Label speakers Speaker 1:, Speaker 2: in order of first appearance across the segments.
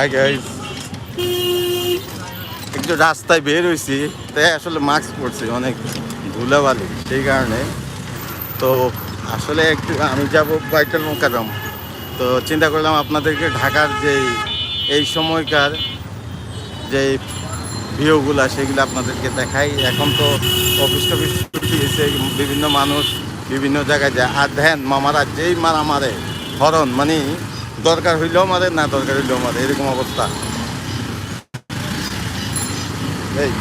Speaker 1: Hi guys একটু রাস্তায় বের হয়েছি। তাই আসলে মাস্ক পরছি, অনেক ধুলাবালি, সেই কারণে। তো আসলে একটু আমি যাব বাইটাল মোকারম তো চিন্তা করলাম আপনাদেরকে ঢাকার যেই, এই সময়কার যে ভিউগুলা, সেগুলো আপনাদেরকে দেখাই। এখন তো অফিস টফিস ছুটি বিভিন্ন মানুষ বিভিন্ন জায়গায় যায়। আর ধ্যান মামারা যেই মারা মারে হরণ মানে দরকার হইলেও মারে না দরকার হইলেও মারে এরকম অবস্থা। এই।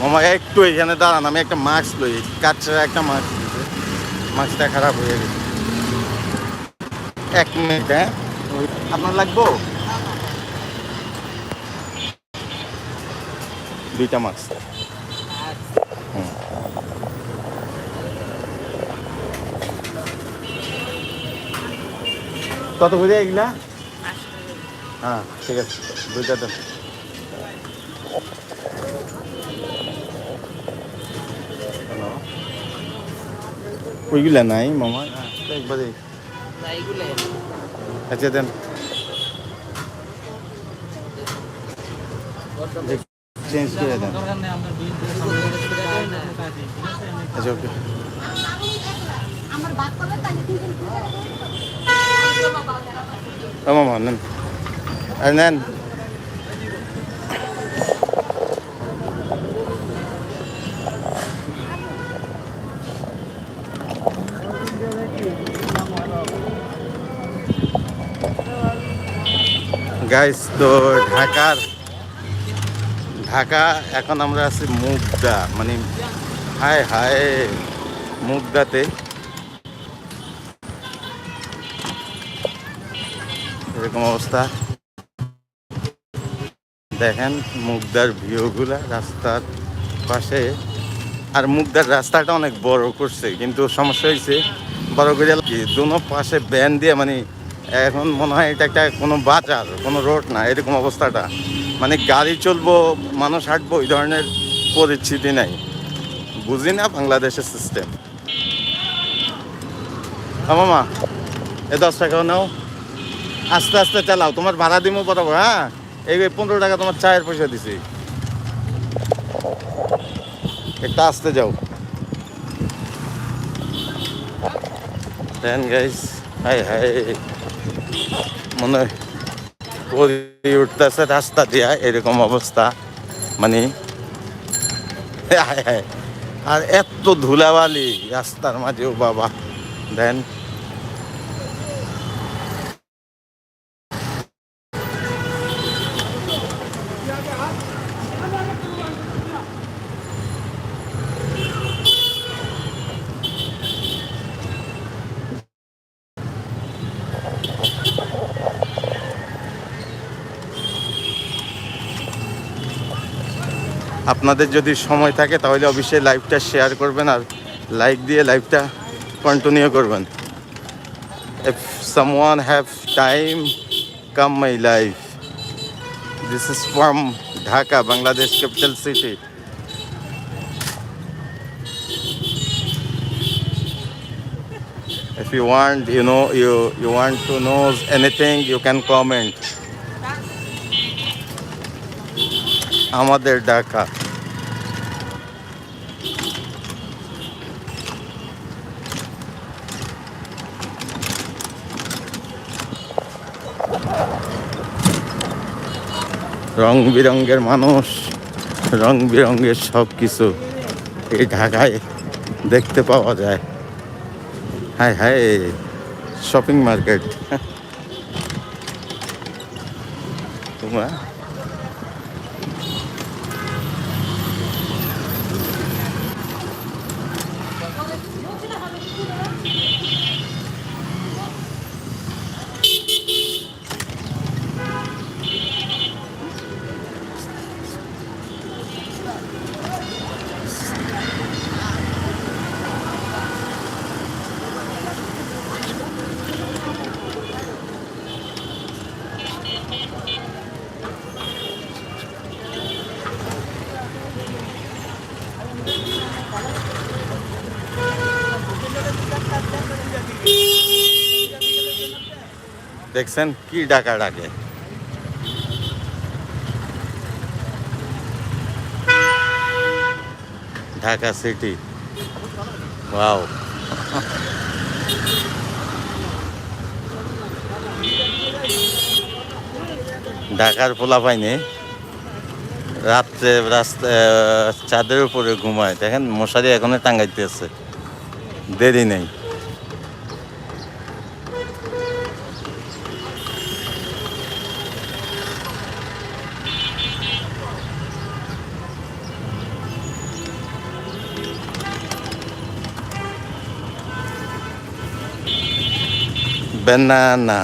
Speaker 1: মামা, একটু এখানে দাঁড়ান, আমি একটা মাস্ক লই কাছের একটা মাস্ক মাস্কটা খারাপ হয়ে গেছে। এক মিনিট হ্যাঁ। আপনার লাগবো? দুইটা হুম। কত করে এগুলা? হ্যাঁ ঠিক আছে দুইটা দেন ওইগুলা নাই মামা। একবারে আচ্ছা দেন। চেঞ্জ করে দেন। আচ্ছা ওকে।
Speaker 2: আমার
Speaker 1: নেন। আর নেন। গাইস তো ঢাকার, ঢাকা, এখন আমরা আছি মুগদা মানে হায় হায়, মুগদাতে। এরকম অবস্থা। দেখেন মুগদার ভিউগুলা রাস্তার পাশে। আর মুগদার রাস্তাটা অনেক বড় করছে, কিন্তু সমস্যা হয়েছে বড় করে দুনো পাশে ব্যান দিয়ে মানে এখন মনে হয় এটা একটা কোনো বাজার, কোনো রোড না, এরকম অবস্থাটা। মানে গাড়ি চলবো, মানুষ হাঁটবো ওই ধরনের পরিস্থিতি নাই। বুঝি না বাংলাদেশের সিস্টেম মামা এ দশ টাকাও নাও। আস্তে আস্তে চালাও, তোমার ভাড়া দিমো পাঠাবো হ্যাঁ? এই পনেরো টাকা তোমার চায়ের পয়সা দিছি। একটা আসতে যাও। দেন গাইস হাই হাই মনে হয় উঠতেছে রাস্তা দিয়া, এরকম অবস্থা। মানে আর এত ধুলাবালি রাস্তার মাঝেও, বাবা। দেন। আপনাদের যদি সময় থাকে তাহলে অবশ্যই লাইভটা শেয়ার করবেন আর লাইক দিয়ে লাইভটা কন্টিনিউ করবেন। If someone have time come my life this is from Dhaka Bangladesh capital city If you want, you know, you, you want to know anything, you can comment. আমাদের ঢাকা। রং বিরঙ্গের মানুষ রং বিরঙ্গের সব কিছু এই ঢাকায় দেখতে পাওয়া যায়। হায় হায় শপিং মার্কেট তোমরা দেখছেন কি ডাকা ডাকে। ঢাকা সিটি। ওয়াও। ঢাকার পোলা পাইনি রাত্রে রাস্তা, চাঁদের উপরে ঘুমায়। দেখেন মশারি এখনও টাঙ্গাইতে আছে দেরি নেই। Banana.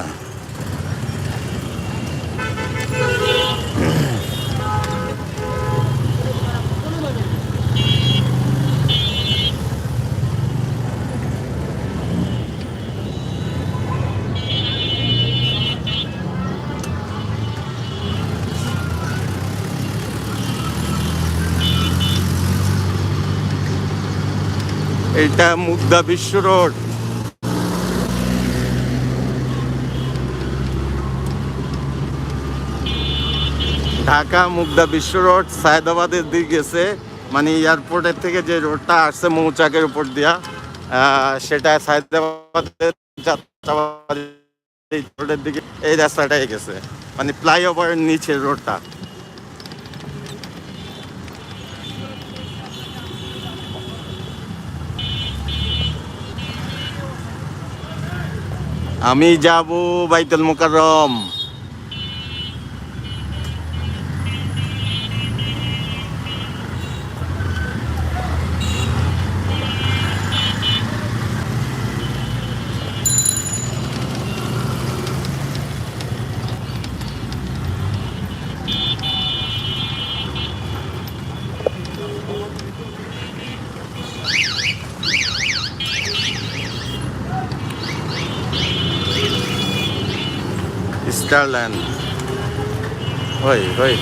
Speaker 1: এটা মুগ্ধা বিশ্ব রোড। ঢাকা মুগদা বিশ্ব রোড, সায়দাবাদের দিক গেছে। মানে এয়ারপোর্টের থেকে যে রোডটা আসছে মৌচাকের উপর দিয়া সেটা সায়দাবাদের রোডের দিকে, এই রাস্তাটাই গেছে। মানে ফ্লাইওভারের নিচে রোডটা। আমি যাব বাইতুল মোকাররম। স্টারল্যান্ড ওই ওই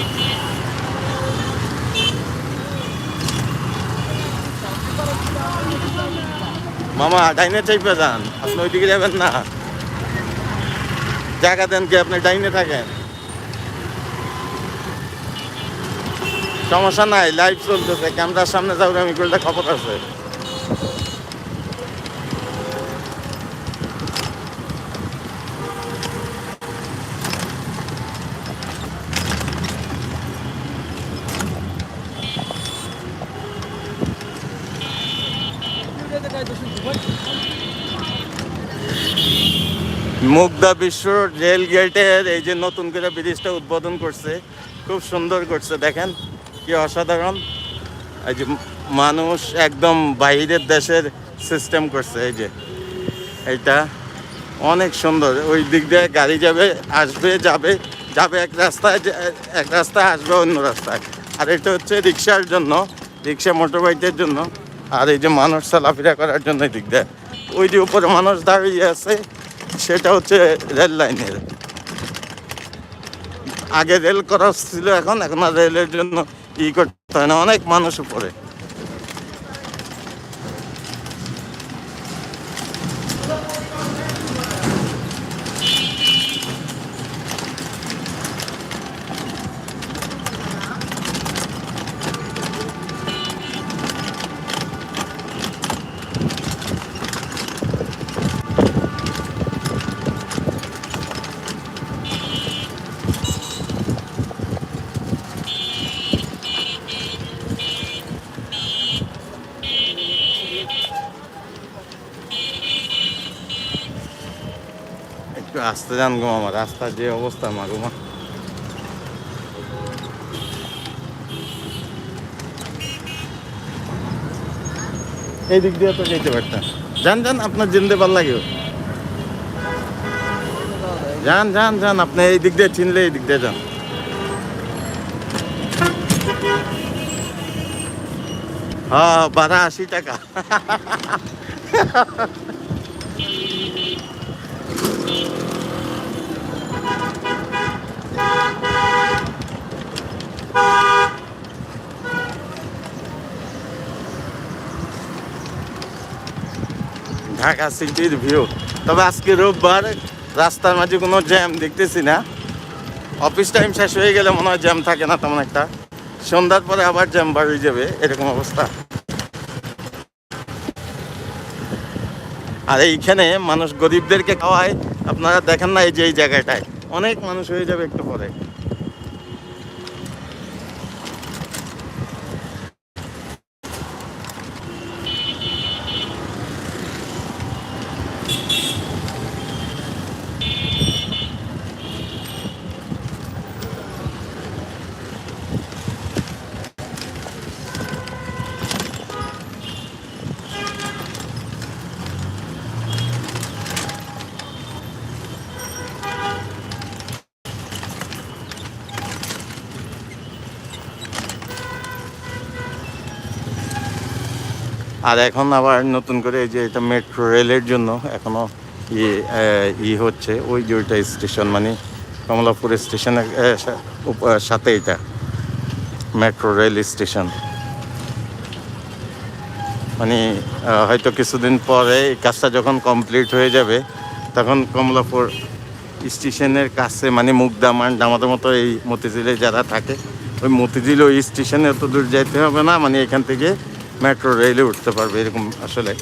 Speaker 1: মামা, ডাইনে চাইপে যান। আপনি ওইদিকে যাবেন না। জায়গা দেন কি আপনি ডাইনে থাকেন? সমস্যা নাই লাইভ চলতেছে ক্যামেরার সামনে যাও আমি খবর আছে। মুগদা বিশ্ব রেল গেটের এই যে নতুন করে ব্রিজটা উদ্বোধন করছে, খুব সুন্দর করছে। দেখেন কি অসাধারণ। এই যে মানুষ একদম বাইরের দেশের সিস্টেম করছে, এই যে এইটা অনেক সুন্দর। ওই দিক দিয়ে গাড়ি যাবে, আসবে, যাবে যাবে এক রাস্তায় এক রাস্তায় আসবে অন্য রাস্তায়। আর এটা হচ্ছে রিক্সার জন্য, রিক্সা মোটর বাইকের জন্য। আর এই যে মানুষ চলাফেরা করার জন্য দিক দেয়, ওই যে উপরে মানুষ দাঁড়িয়ে আছে, সেটা হচ্ছে রেল লাইনের। আগে রেল করা ছিল এখন এখন আর রেলের জন্য ই করতে হয় না, অনেক মানুষ উপরে। আসতে যান গো আমার রাস্তার যে অবস্থা মা গো এই দিক দিয়ে তো যেতে পারতাম। যান যান, আপনার জিনতে ভালো লাগে। যান যান যান, আপনি এই দিক দিয়ে চিনলে এই দিক দিয়ে যান। হ্যাঁ বারো আশি টাকা। ঢাকা সিটির ভিউ তবে আজকে রোববার, রাস্তার মাঝে কোনো জ্যাম দেখতেছি না। অফিস টাইম শেষ হয়ে গেলে মনে হয় জ্যাম থাকে না তেমন একটা। সন্ধ্যার পরে আবার জ্যাম বাড়ি যাবে, এরকম অবস্থা। আর এইখানে মানুষ গরিবদেরকে খাওয়ায়। আপনারা দেখেন না এই যে এই জায়গাটায়। অনেক মানুষ হয়ে যাবে একটু পরে। আর এখন আবার নতুন করে এই যে এটা মেট্রো রেলের জন্য এখনও ই ই হচ্ছে ওই যে ওইটা স্টেশন মানে কমলাপুর স্টেশনের সাথে এটা মেট্রো রেল স্টেশন মানে হয়তো কিছুদিন পরে এই কাজটা যখন কমপ্লিট হয়ে যাবে, তখন কমলাপুর স্টেশনের কাছে মানে মুগদামান আমাদের মতো এই মতিঝিলে যারা থাকে, ওই মতিঝিল ওই স্টেশনে এত দূর যাইতে হবে না মানে এখান থেকে মেট্রো রেলে উঠতে পারবে, এরকম আসলে।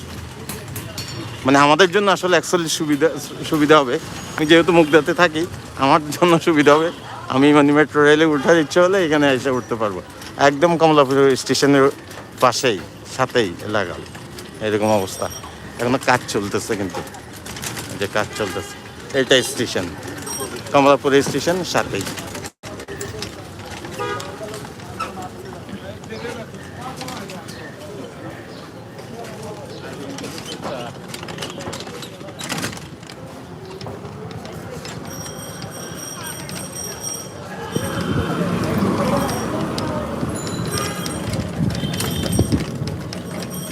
Speaker 1: মানে আমাদের জন্য আসলে অ্যাকচুয়ালি সুবিধা সুবিধা হবে। আমি যেহেতু মুগদাতে থাকি, আমার জন্য সুবিধা হবে। আমি মানে মেট্রো রেলে উঠার ইচ্ছে হলে এখানে এসে উঠতে পারব। একদম কমলাপুর স্টেশনের পাশেই, সাথেই লাগাল। এরকম অবস্থা। এখনও কাজ চলতেছে কিন্তু। যে কাজ চলতেছে। এইটা স্টেশন কমলাপুর স্টেশন, সাথেই।